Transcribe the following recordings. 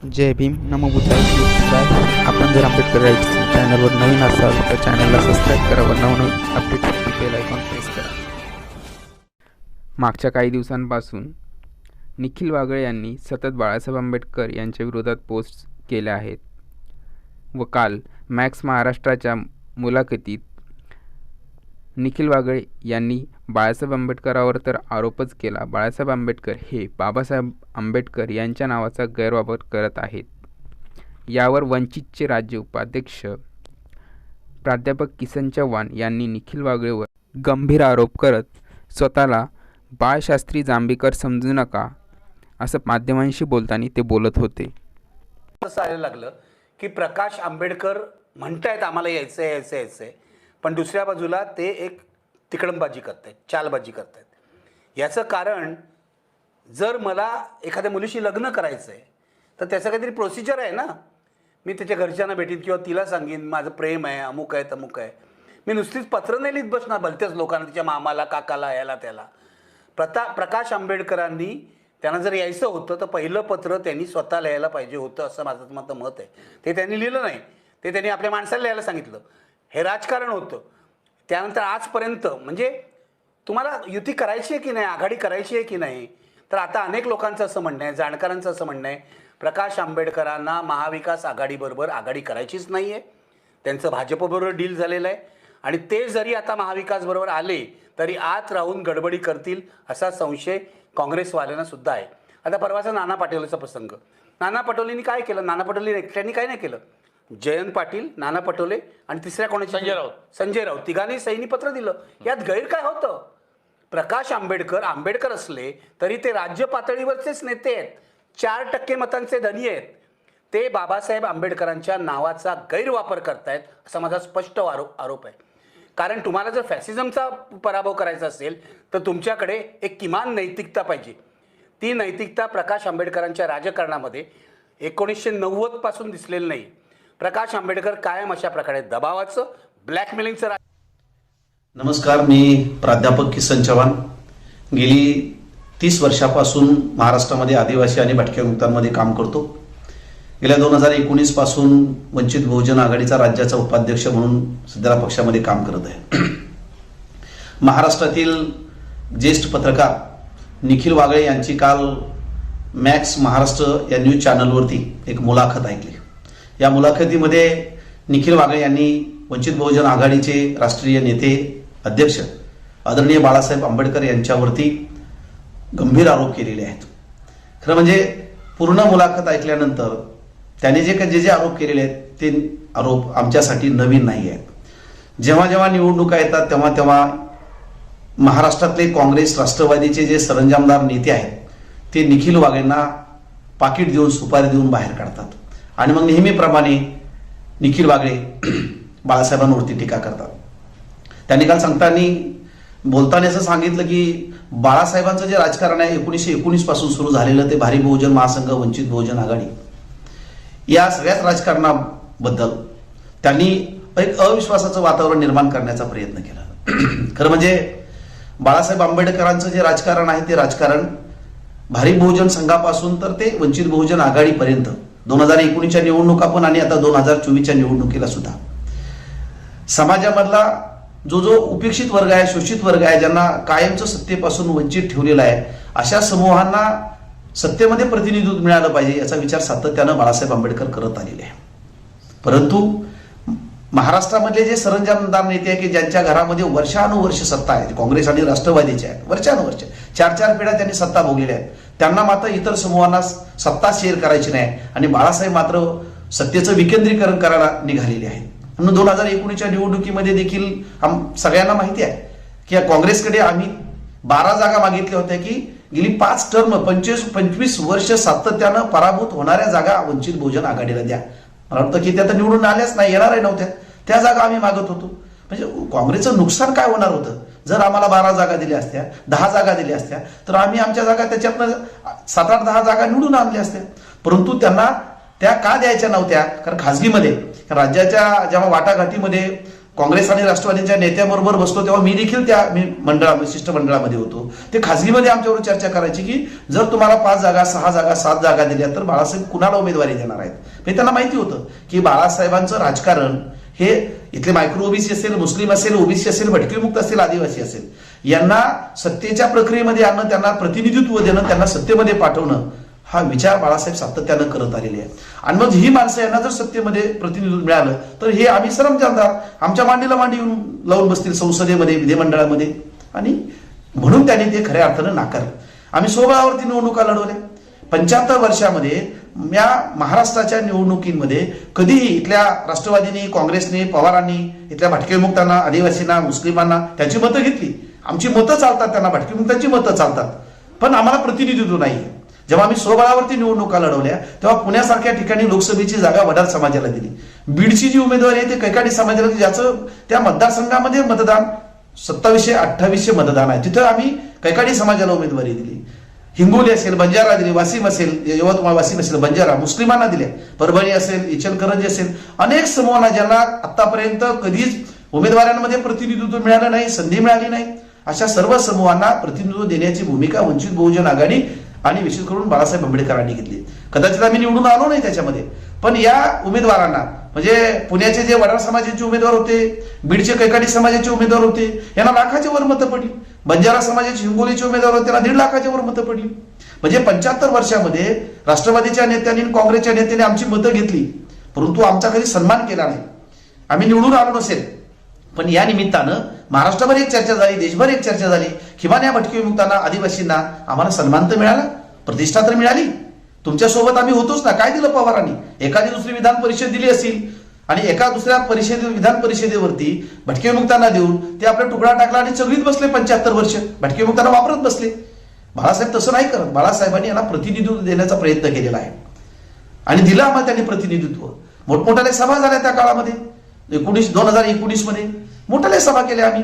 जय भीम नमो बुद्धाय आपण जर आंबेडकर राईट्स चॅनलवर नवीन असाल तर चॅनलला सबस्क्राईब करा व नवनवीन अपडेटसाठी बेल आयकॉन प्रेस करा. मागच्या काही दिवसांपासून निखिल वागळे यांनी सतत बाळासाहेब आंबेडकर यांच्या विरोधात पोस्ट केल्या आहेत व काल मॅक्स महाराष्ट्राच्या मुलाखतीत निखिल वागळे यांनी बाळासाहेब आंबेडकरावर तर आरोपच केला. बाळासाहेब आंबेडकर हे बाबासाहेब आंबेडकर यांच्या नावाचा गैरवापर करत आहेत. यावर वंचितचे राज्य उपाध्यक्ष प्राध्यापक किसन चव्हाण यांनी निखिल वागळेवर गंभीर आरोप करत स्वतःला बाळशास्त्री जांभेकर समजू नका असं माध्यमांशी बोलताना ते बोलत होते. असं लागलं की प्रकाश आंबेडकर म्हणतायत आम्हाला यायचं यायचं यायचं आहे पण दुसऱ्या बाजूला ते एक तिकडंबाजी आहेत चालबाजी करत आहेत याचं कारण जर मला एखाद्या मुलीशी लग्न करायचं आहे तर त्याचं काहीतरी प्रोसिजर आहे ना. मी त्याच्या घरच्यांना भेटीन किंवा तिला सांगेन माझं प्रेम आहे अमुक आहे तमुक आहे मी नुसतीच पत्र नाही लिहित बसणार भलत्याच लोकांना तिच्या मामाला काकाला याला त्याला. प्रता प्रकाश आंबेडकरांनी त्यांना जर यायचं होतं तर पहिलं पत्र त्यांनी स्वतः लिहायला पाहिजे होतं असं माझं माझं मत आहे. ते त्यांनी लिहिलं नाही. ते त्यांनी आपल्या माणसाला लिहायला सांगितलं. हे राजकारण होतं. त्यानंतर आजपर्यंत म्हणजे तुम्हाला युती करायची आहे की नाही आघाडी करायची आहे की नाही? तर आता अनेक लोकांचं असं म्हणणं आहे जाणकारांचं असं म्हणणं आहे प्रकाश आंबेडकरांना महाविकास आघाडीबरोबर आघाडी करायचीच नाही आहे त्यांचं भाजपबरोबर डील झालेलं आहे. आणि ते जरी आता महाविकासबरोबर आले तरी आत राहून गडबडी करतील असा संशय काँग्रेसवाल्यांना सुद्धा आहे. आता परवाचा नाना पाटोलेचा प्रसंग. नाना पटोलेंनी काय केलं? नाना पटोले एकट्याने काय नाही केलं? जयंत पाटील नाना पटोले आणि तिसऱ्या कोणाची संजय राऊत. संजय राऊत. तिघांनी सैनी पत्र दिलं. यात गैर काय होतं. प्रकाश आंबेडकर आंबेडकर असले तरी ते राज्य पातळीवरचेच नेते आहेत. चार टक्के मतांचे धनी आहेत. ते बाबासाहेब आंबेडकरांच्या नावाचा गैरवापर करतायत असा माझा स्पष्ट आरोप आरोप आहे. कारण तुम्हाला जर फॅसिझमचा पराभव करायचा असेल तर तुमच्याकडे एक किमान नैतिकता पाहिजे. ती नैतिकता प्रकाश आंबेडकरांच्या राजकारणामध्ये एकोणीसशे नव्वदपासून दिसलेली नाही. प्रकाश आंबेडकर कायम अशा प्रकारे दबावाचं ब्लॅकमेलिंगचं नमस्कार मी प्राध्यापक किसन चव्हाण. गेली तीस वर्षापासून महाराष्ट्रामध्ये आदिवासी आणि भटक्या मुक्तांमध्ये काम करतो. गेल्या दोन हजार एकोणीसपासून वंचित बहुजन आघाडीचा राज्याचा उपाध्यक्ष म्हणून सध्याला पक्षामध्ये काम करत आहे. महाराष्ट्रातील ज्येष्ठ पत्रकार निखिल वागळे यांची काल मॅक्स महाराष्ट्र या न्यूज चॅनलवरती एक मुलाखत ऐकली. या मुलाखतीमध्ये निखिल वागळे यांनी वंचित बहुजन आघाडीचे राष्ट्रीय नेते अध्यक्ष आदरणीय बाळासाहेब आंबेडकर यांच्यावरती गंभीर आरोप केलेले आहेत. खरं म्हणजे पूर्ण मुलाखत ऐकल्यानंतर त्याने जे काही जे जे आरोप केलेले आहेत ते आरोप आमच्यासाठी नवीन नाही आहेत. जेव्हा जेव्हा निवडणुका येतात तेव्हा तेव्हा महाराष्ट्रातले काँग्रेस राष्ट्रवादीचे जे सरंजामदार नेते आहेत ते निखिल वागेंना पाकिट देऊन सुपारी देऊन बाहेर काढतात. आणि मग नेहमीप्रमाणे निखिल वागळे बाळासाहेबांवरती टीका करतात. त्यांनी काल सांगताना बोलताना असं सांगितलं की बाळासाहेबांचं जे राजकारण आहे एकोणीसशे एकोणीसपासून सुरू झालेलं ते भारी बहुजन महासंघ वंचित बहुजन आघाडी. या सगळ्याच राजकारणाबद्दल त्यांनी एक अविश्वासाचं वातावरण निर्माण करण्याचा प्रयत्न केला. खरं म्हणजे बाळासाहेब आंबेडकरांचं जे राजकारण आहे ते राजकारण भारी बहुजन संघापासून तर ते वंचित बहुजन आघाडीपर्यंत दोन हजार एकोणीसच्या निवडणुका पण आणि आता दोन हजार चोवीसच्या निवडणुकीला सुद्धा. समाजामधला जो जो उपेक्षित वर्ग आहे शोषित वर्ग आहे ज्यांना कायमचं सत्तेपासून वंचित ठेवलेलं आहे अशा समूहांना सत्तेमध्ये प्रतिनिधित्व मिळालं पाहिजे याचा विचार सातत्यानं बाळासाहेब आंबेडकर करत आलेले आहे. परंतु महाराष्ट्रामधले जे सरंजामदार नेते आहे की ज्यांच्या घरामध्ये वर्षानुवर्ष सत्ता आहे काँग्रेस आणि राष्ट्रवादीचे आहेत वर्षानुवर्ष. चार चार पिढ्या त्यांनी सत्ता भोगलेल्या आहेत. त्यांना मात्र इतर समूहांना सत्ता शेअर करायची नाही आणि बाळासाहेब मात्र सत्तेचं विकेंद्रीकरण करायला निघालेले आहेत. म्हणून दोन हजार एकोणीसच्या निवडणुकीमध्ये देखील आम सगळ्यांना माहिती आहे की या काँग्रेसकडे आम्ही बारा जागा मागितल्या होत्या की गेली पाच टर्म पंचवीस पंचवीस वर्ष सातत्यानं पराभूत होणाऱ्या जागा वंचित बहुजन आघाडीला द्या. मला वाटतं की त्या तर निवडून आल्याच नाही येणारही नव्हत्या. त्या जागा आम्ही मागत होतो. म्हणजे काँग्रेसचं नुकसान काय होणार होतं? जर आम्हाला बारा जागा दिल्या असत्या दहा जागा दिल्या असत्या तर आम्ही आमच्या जागा त्याच्यातनं सात आठ दहा जागा निवडून आणल्या असत्या. परंतु त्यांना त्या का द्यायच्या नव्हत्या? कारण खासगीमध्ये राज्याच्या जेव्हा वाटाघाटीमध्ये काँग्रेस आणि राष्ट्रवादीच्या नेत्याबरोबर बसलो तेव्हा मी देखील त्या मी मंडळा शिष्टमंडळामध्ये होतो. ते खाजगीमध्ये आमच्यावर चर्चा करायची की जर तुम्हाला पाच जागा सहा जागा सात जागा दिल्या तर बाळासाहेब कुणाला उमेदवारी देणार आहेत? म्हणजे त्यांना माहिती होतं की बाळासाहेबांचं राजकारण हे इथले मायक्रो ओबीसी असेल मुस्लिम असेल ओबीसी असेल भटकीमुक्त असेल आदिवासी असेल यांना सत्तेच्या प्रक्रियेमध्ये आणणं त्यांना प्रतिनिधित्व देणं त्यांना सत्तेमध्ये पाठवणं हा विचार बाळासाहेब सातत्यानं करत आलेले आहे. आणि मग ही माणसं यांना जर सत्तेमध्ये प्रतिनिधित्व मिळालं तर हे आम्ही सरमजानदार आमच्या मांडीला मांडी येऊन लावून बसतील संसदेमध्ये विधिमंडळामध्ये. आणि म्हणून त्यांनी ते खऱ्या अर्थानं नाकारलं. आम्ही सोबळावरती निवडणुका लढवल्या. पंच्याहत्तर वर्षामध्ये या महाराष्ट्राच्या निवडणुकीमध्ये कधीही इथल्या राष्ट्रवादीने काँग्रेसने पवारांनी इथल्या भटकेमुक्तांना आदिवासींना मुस्लिमांना त्यांची मतं घेतली. आमची मतं चालतात त्यांना भटकेमुक्तांची मतं चालतात. पण आम्हाला प्रतिनिधित्व नाही जेव्हा आम्ही स्वबळावरती निवडणुका लढवल्या तेव्हा पुण्यासारख्या ठिकाणी लोकसभेची जागा वडार समाजाला दिली. बीडची जी उमेदवारी आहे ते कैकाडी समाजाला ज्याचं त्या मतदारसंघामध्ये मतदान सत्तावीसशे अठ्ठावीसशे मतदान आहे. तिथं आम्ही कैकाडी समाजाला उमेदवारी दिली. हिंगोली असेल बंजारा दिले वासिम असेल यवतमाळ वासिम असेल बंजारा मुस्लिमांना दिले. परभणी असेल इचलकरंजी असेल अनेक समूहांना ज्यांना आतापर्यंत कधीच उमेदवारांमध्ये प्रतिनिधित्व मिळालं नाही संधी मिळाली नाही अशा सर्व समूहांना प्रतिनिधित्व देण्याची भूमिका वंचित बहुजन आघाडी आणि विशेष करून बाळासाहेब आंबेडकरांनी घेतली. कदाचित आम्ही निवडून आलो नाही त्याच्यामध्ये. पण या उमेदवारांना म्हणजे पुण्याचे जे वडार समाजाचे उमेदवार होते बीडचे कैकाडी समाजाचे उमेदवार होते यांना लाखाच्या वर मतं पडली. बंजारा समाजाचे हिंगोलीचे उमेदवार होते त्यांना दीड लाखाच्या वर मतं पडली. म्हणजे पंच्याहत्तर वर्षामध्ये राष्ट्रवादीच्या नेत्यांनी काँग्रेसच्या नेत्याने आमची मतं घेतली. परंतु आमचा कधी सन्मान केला नाही. आम्ही निवडून आलो नसेल. पण या निमित्तानं महाराष्ट्रभर एक चर्चा झाली देशभर एक चर्चा झाली. किमान या भटकी विमुक्तांना आदिवासींना आम्हाला सन्मान तर मिळाला प्रतिष्ठा तर मिळाली. तुमच्यासोबत आम्ही होतोच ना. काय दिलं पवारांनी? एखादी दुसरी विधान परिषद दिली असेल. आणि एका दुसऱ्या परिषदे विधान परिषदेवरती भटके विमुक्तांना देऊन ते आपला तुकडा टाकला आणि सगळीच बसले पंच्याहत्तर वर्ष. भटके विमुक्तांना वापरत बसले. बाळासाहेब तसं नाही करत. बाळासाहेबांनी याला प्रतिनिधित्व देण्याचा प्रयत्न केलेला आहे. आणि दिलं आम्हाला त्यांनी प्रतिनिधित्व. मोठमोठ्याने सभा झाल्या त्या काळामध्ये. एकोणीस दोन हजार एकोणीसमध्ये मोठ्याने सभा केल्या आम्ही.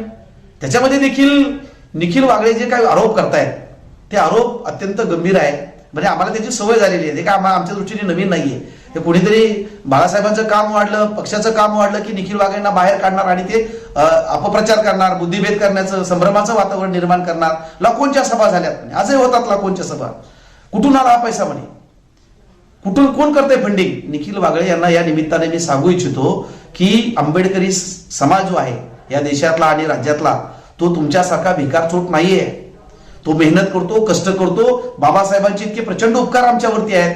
त्याच्यामध्ये देखील निखिल वागळे जे काही आरोप करतायत ते आरोप अत्यंत गंभीर आहे म्हणजे आम्हाला त्याची सवय झालेली आहे. ते काय आमच्या दृष्टीने नवीन नाहीये. ते कुणीतरी बाळासाहेबांचं काम वाढलं पक्षाचं काम वाढलं की निखिल वाघेंना बाहेर काढणार आणि ते अपप्रचार करणार बुद्धिभेद करण्याचं संभ्रमाचं वातावरण निर्माण करणार. लाखोंच्या सभा झाल्यात म्हणे. आजही होतात लाखोंच्या सभा. कुठून आला हा पैसा म्हणे? कुठून कोण करतंय फंडिंग निखिल वागळे यांना या निमित्ताने मी सांगू इच्छितो की आंबेडकरी स- समाज जो आहे या देशातला आणि राज्यातला तो तुमच्यासारखा भिकार चोट नाहीये. तो मेहनत करतो कष्ट करतो. बाबासाहेबांचे इतके प्रचंड उपकार आमच्यावरती आहेत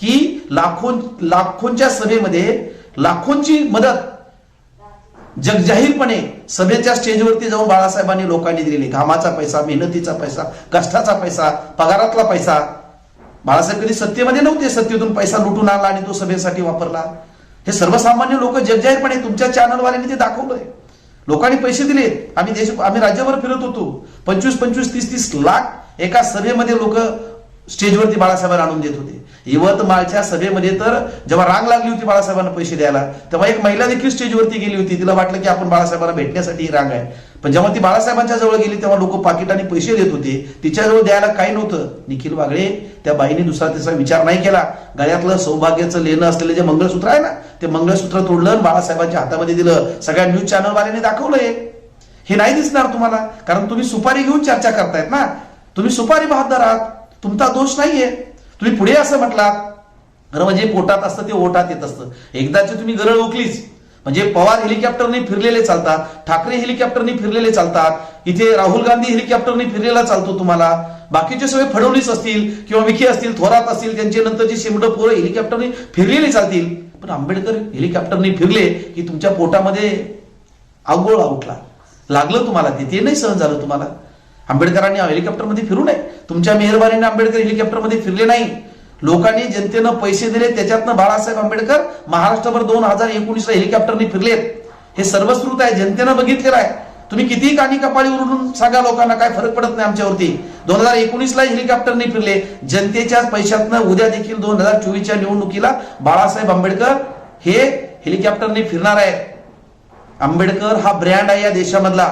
की लाखो लाखोंच्या सभेमध्ये लाखोंची मदत जगजाहीरपणे सभेच्या स्टेजवरती जाऊन बाळासाहेबांनी लोकांनी दिलेली. घामाचा पैसा मेहनतीचा पैसा कष्टाचा पैसा पगारातला पैसा. बाळासाहेब कधी सत्तेमध्ये नव्हते. सत्तेतून पैसा लुटून आणला आणि तो सभेसाठी वापरला. हे सर्वसामान्य लोक जगजाहीरपणे तुमच्या चॅनलवाल्यांनी ते दाखवलंय. लोकांनी पैसे दिले. आम्ही देश आम्ही राज्यभर फिरत होतो. पंचवीस पंचवीस तीस तीस लाख एका सभेमध्ये लोक स्टेजवरती बाळासाहेबांना आणून देत होते. यवतमाळच्या सभेमध्ये तर जेव्हा रांग लागली होती बाळासाहेबांना पैसे द्यायला तेव्हा एक महिला देखील स्टेजवरती गेली होती. तिला वाटलं की आपण बाळासाहेबांना भेटण्यासाठी ही रांग आहे. पण जेव्हा ती बाळासाहेबांच्या जवळ गेली तेव्हा लोक पाकिटाने पैसे देत होते. तिच्याजवळ द्यायला काही नव्हतं. निखिल वागळे त्या बाईने दुसरा तिसरा विचार नाही केला. गळ्यातलं सौभाग्याचं लेणं असलेलं जे मंगळसूत्र आहे ना ते मंगळसूत्र तोडलं आणि बाळासाहेबांच्या हातामध्ये दिलं. सगळ्या न्यूज चॅनलवाल्याने दाखवलंय. हे नाही दिसणार तुम्हाला कारण तुम्ही सुपारी घेऊन चर्चा करतायत ना. तुम्ही सुपारी बहादर आहात. तुमचा दोष नाहीये. तुम्ही पुढे असं म्हटलात खरं म्हणजे पोटात असतं ते ओटात येत असतं. एकदाची तुम्ही गरळ ओकलीच म्हणजे पवार हेलिकॉप्टरने फिरलेले चालतात ठाकरे हेलिकॉप्टरने फिरलेले चालतात इथे राहुल गांधी हेलिकॉप्टरने फिरलेला चालतो तुम्हाला. बाकीचे सगळे फडवणीस असतील किंवा विखे असतील थोरात असतील त्यांचे नंतरची शिमड पोरं हेलिकॉप्टरने फिरलेली चालतील. पण आंबेडकर हेलिकॉप्टरने फिरले की तुमच्या पोटामध्ये आंघोळ उठला. लागलं तुम्हाला ते नाही सहन झालं तुम्हाला? आंबेडकरांनी हेलिकॉप्टरमध्ये फिरू नये. तुमच्या मेहरबानीने आंबेडकर हेलिकॉप्टरमध्ये फिरले नाही. लोकांनी जनतेनं पैसे दिले त्याच्यातनं बाळासाहेब आंबेडकर महाराष्ट्रभर दोन हजार एकोणीसला हेलिकॉप्टरने फिरलेत. हे सर्वश्रुत आहे जनतेनं बघितलेलं आहे. तुम्ही कितीही कानी कपाळी उरून सांगा लोकांना काय फरक पडत नाही आमच्यावरती. दोन हजार एकोणीसला हेलिकॉप्टरने फिरले. जनतेच्या पैशातनं उद्या देखील दोन हजार चोवीसच्या निवडणुकीला बाळासाहेब आंबेडकर हे हेलिकॉप्टरने फिरणार आहेत. आंबेडकर हा ब्रँड आहे या देशामधला.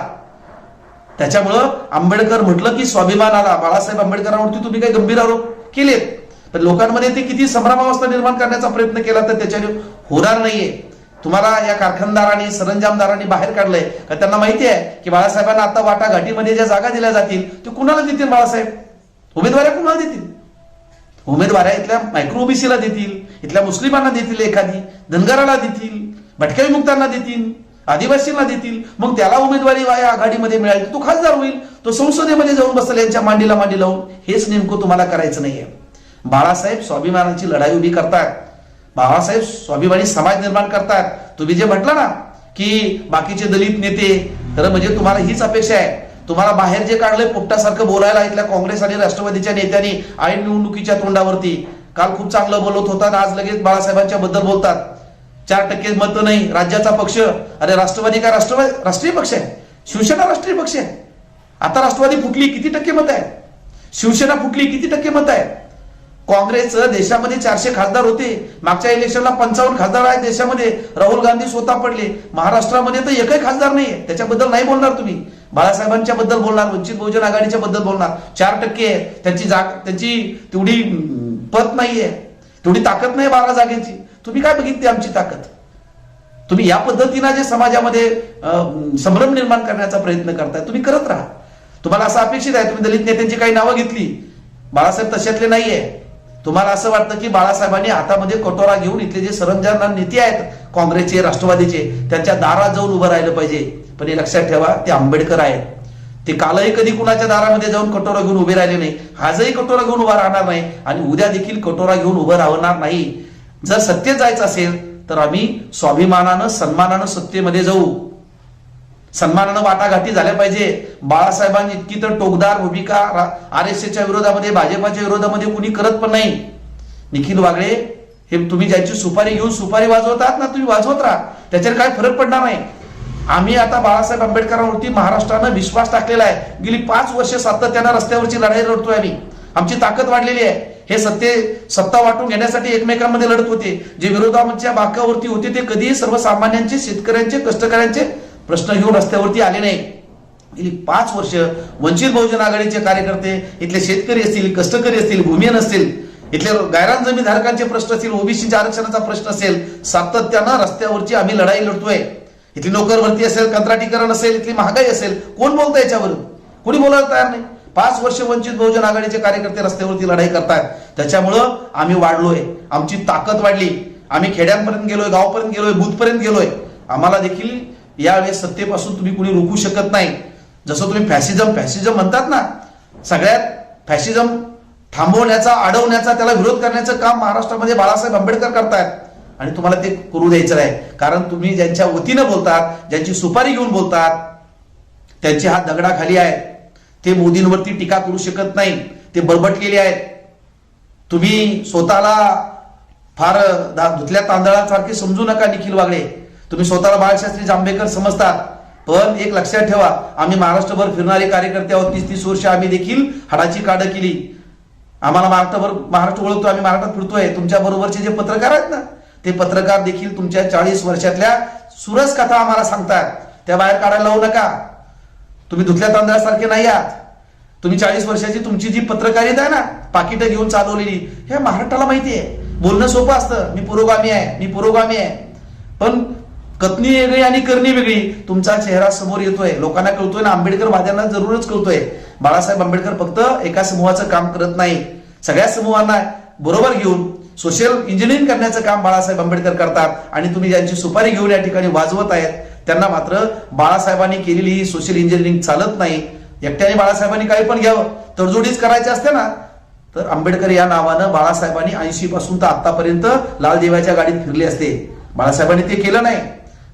त्याच्यामुळं आंबेडकर म्हटलं की स्वाभिमान आला. बाळासाहेब आंबेडकरांवरती तुम्ही काही गंभीर आरोप केलेत. पण लोकांमध्ये ते किती संभ्रमावस्था निर्माण करण्याचा प्रयत्न केला तर त्याच्याने होणार नाहीये. तुम्हाला या कारखानदारांनी सरंजामदारांनी बाहेर काढलंय. का त्यांना माहिती आहे की बाळासाहेबांना आता वाटाघाटीमध्ये ज्या जागा दिल्या जातील ते कुणाला देतील बाळासाहेब? उमेदवाऱ्या कुणाला देतील? उमेदवाऱ्या इथल्या मायक्रो ओबीसीला देतील इथल्या मुस्लिमांना देतील एखादी धनगराला देतील भटक्या विमुक्तांना देतील. आदिवासींना देतील मग त्याला उमेदवारी या आघाडीमध्ये मिळाली तो खासदार होईल. तो संसदेमध्ये जाऊन बसेल यांच्या मांडीला मांडी लावून. हेच नेमकं तुम्हाला करायचं नाहीये. बाळासाहेब स्वाभिमानाची लढाई उभी करतात. बाळासाहेब स्वाभिमानी समाज निर्माण करतात. तुम्ही जे म्हटलं ना की बाकीचे दलित नेते तर म्हणजे तुम्हाला हीच अपेक्षा आहे. तुम्हाला बाहेर जे काढलंय पोपटासारखं बोलायला इथल्या काँग्रेस आणि राष्ट्रवादीच्या नेत्यांनी ऐन निवडणुकीच्या तोंडावरती. काल खूप चांगलं बोलत होतात आज लगेच बाळासाहेबांच्या बद्दल बोलतात. चार टक्के मत नाही राज्याचा पक्ष. अरे राष्ट्रवादी काय राष्ट्रवादी? राष्ट्रीय पक्ष आहे. शिवसेना राष्ट्रीय पक्ष आहे. आता राष्ट्रवादी फुटली किती टक्के मत आहे? शिवसेना फुटली किती टक्के मत आहे? काँग्रेसचं देशामध्ये चारशे खासदार होते. मागच्या इलेक्शनला पंचावन्न खासदार आहेत देशामध्ये. राहुल गांधी स्वतः पडले. महाराष्ट्रामध्ये तर एकही खासदार नाहीये. त्याच्याबद्दल नाही बोलणार तुम्ही. बाळासाहेबांच्या बद्दल बोलणार वंचित बहुजन आघाडीच्या बद्दल बोलणार. चार टक्के आहे. त्यांची जाग त्यांची तेवढी पत नाहीये. तेवढी ताकद नाही बारा जागेची. तुम्ही काय बघितली आमची ताकद? तुम्ही या पद्धतीनं जे समाजामध्ये संभ्रम निर्माण करण्याचा प्रयत्न करताय तुम्ही करत राहा. तुम्हाला असं अपेक्षित आहे तुम्ही दलित नेत्यांची काही नावं घेतली. बाळासाहेब तशातले नाहीये. तुम्हाला असं वाटतं की बाळासाहेबांनी हातामध्ये कटोरा घेऊन इथले जे सरंजाम नेते आहेत काँग्रेसचे राष्ट्रवादीचे त्यांच्या दारात जाऊन उभं राहिलं पाहिजे. पण हे लक्षात ठेवा ते आंबेडकर आहेत. ते कालही कधी कुणाच्या दारामध्ये जाऊन कटोरा घेऊन उभे राहिले नाही. आजही कटोरा घेऊन उभा राहणार नाही आणि उद्या देखील कटोरा घेऊन उभं राहणार नाही. जर सत्य जायचं असेल तर आम्ही स्वाभिमानानं सन्मानानं सत्तेमध्ये जाऊ. सन्मानानं वाटाघाटी झाल्या पाहिजे. बाळासाहेबांनी इतकी तर टोकदार भूमिका आर एस एसच्या विरोधामध्ये भाजपाच्या विरोधामध्ये कुणी करत पण नाही. निखिल वागळे हे तुम्ही ज्याची सुपारी घेऊन सुपारी वाजवतात ना तुम्ही वाजवत राहा. त्याच्यावर काय फरक पडणार नाही. आम्ही आता बाळासाहेब आंबेडकरांवरती महाराष्ट्रानं विश्वास टाकलेला आहे. गेली पाच वर्ष सातत्यानं रस्त्यावरची लढाई लढतोय आम्ही. आमची ताकद वाढलेली आहे. हे सत्ते सत्ता वाटून घेण्यासाठी एकमेकांमध्ये लढत होते. जे विरोधाच्या बाकावरती होते ते कधीही सर्वसामान्यांचे शेतकऱ्यांचे कष्टकऱ्यांचे प्रश्न घेऊन रस्त्यावरती आले नाही. गेली पाच वर्ष वंचित बहुजन आघाडीचे कार्यकर्ते इथले शेतकरी असतील कष्टकरी असतील भूमियन असतील इथले गायरान जमीनधारकांचे प्रश्न असतील ओबीसीच्या आरक्षणाचा प्रश्न असेल सातत्यानं रस्त्यावरची आम्ही लढाई लढतोय. इथली नोकरभरती असेल कंत्राटीकरण असेल इथली महागाई असेल कोण बोलतं याच्यावर कोणी बोलायला तयार नाही? पाच वर्ष वंचित बहुजन आघाडीचे कार्यकर्ते रस्त्यावरती लढाई करतायत त्याच्यामुळं आम्ही वाढलोय. आमची ताकद वाढली. आम्ही खेड्यांपर्यंत गेलोय गावपर्यंत गेलोय बुथपर्यंत गेलोय. आम्हाला देखील यावेळेस सत्तेपासून तुम्ही कुणी रोखू शकत नाही. जसं तुम्ही फॅसिझम फॅसिझम म्हणतात ना सगळ्यात फॅसिझम थांबवण्याचा अडवण्याचा त्याला विरोध करण्याचं काम महाराष्ट्रामध्ये बाळासाहेब आंबेडकर करतायत. आणि तुम्हाला ते करू द्यायचं नाही. कारण तुम्ही ज्यांच्या वतीनं बोलतात ज्यांची सुपारी घेऊन बोलतात त्यांची हात दगडाखाली आहे ते मोदींवरती टीका करू शकत नाही. ते बरबटलेले आहेत. तुम्ही स्वतःला फार दा- धुतल्या तांदळासारखे समजू नका निखिल वागळे. तुम्ही स्वतःला बाळशास्त्री जांभेकर समजतात. पण एक लक्षात ठेवा आम्ही महाराष्ट्रभर फिरणारे कार्यकर्ते आहोत. तीस तीस वर्ष आम्ही देखील हाडाची काढ केली. आम्हाला महाराष्ट्रभर महाराष्ट्र ओळखतो आम्ही महाराष्ट्रात फिरतोय. तुमच्या बरोबरचे जे पत्रकार आहेत ना ते पत्रकार देखील तुमच्या चाळीस वर्षातल्या सुरस कथा आम्हाला सांगतात. त्या बाहेर काढायला लावू नका. तुम्ही धुतल्या तांदळासारखे नाही आहात. तुम्ही चाळीस वर्षाची तुमची जी पत्रकारिता आहे ना पाकिटं घेऊन चालवलेली हे महाराष्ट्राला माहिती आहे. बोलणं सोपं असतं. मी पुरोगामी आहे. मी पुरोगामी आहे. पण कथनी वेगळी आणि करणी वेगळी. तुमचा चेहरा समोर येतोय. लोकांना कळतोय ना आंबेडकर वाद्यांना जरूरच कळतोय. बाळासाहेब आंबेडकर फक्त एका समूहाचं काम करत नाही. सगळ्या समूहांना बरोबर घेऊन सोशल इंजिनिअरिंग करण्याचं काम बाळासाहेब आंबेडकर करतात. आणि तुम्ही ज्यांची सुपारी घेऊन या ठिकाणी वाजवत आहेत त्यांना मात्र बाळासाहेबांनी केलेली ही सोशल इंजिनिअरिंग चालत नाही. एकट्याने बाळासाहेबांनी काही पण घ्यावं. तडजोडीच करायचे असते ना. तर आंबेडकर या नावानं बाळासाहेबांनी ऐंशी पासून तर आतापर्यंत लालदेवाच्या गाडीत फिरले असते. बाळासाहेबांनी ते केलं नाही.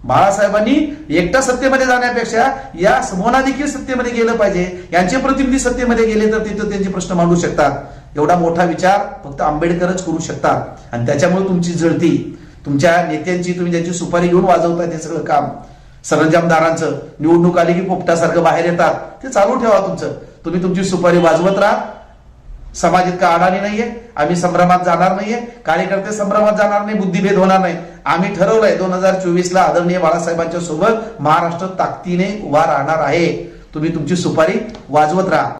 बाळासाहेबांनी एकटा सत्तेमध्ये जाण्यापेक्षा या समूहांना देखील सत्तेमध्ये गेलं पाहिजे. यांचे प्रतिनिधी सत्तेमध्ये गेले तर तिथं त्यांचे प्रश्न मांडू शकतात. एवढा मोठा विचार फक्त आंबेडकरच करू शकतात. आणि त्याच्यामुळे तुमची जळती. तुमच्या नेत्यांची तुम्ही ज्यांची सुपारी घेऊन वाजवताय ते सगळं काम. सरंजामदारांचं निवडणूक आली की पोपटासारखं बाहेर येतात ते चालू ठेवा तुमचं. तुम्ही तुमची सुपारी वाजवत राहा. समाज इतका अडाणी नाहीये आम्ही संभ्रमात जाणार नाहीये कार्यकर्ते संभ्रमात जाणार नाही बुद्धिभेद होणार नाही. आम्ही ठरवलंय दोन हजार चोवीस ला आदरणीय बाळासाहेबांच्या सोबत महाराष्ट्र ताकदीने उभा राहणार आहे. तुम्ही तुमची सुपारी वाजवत राहा.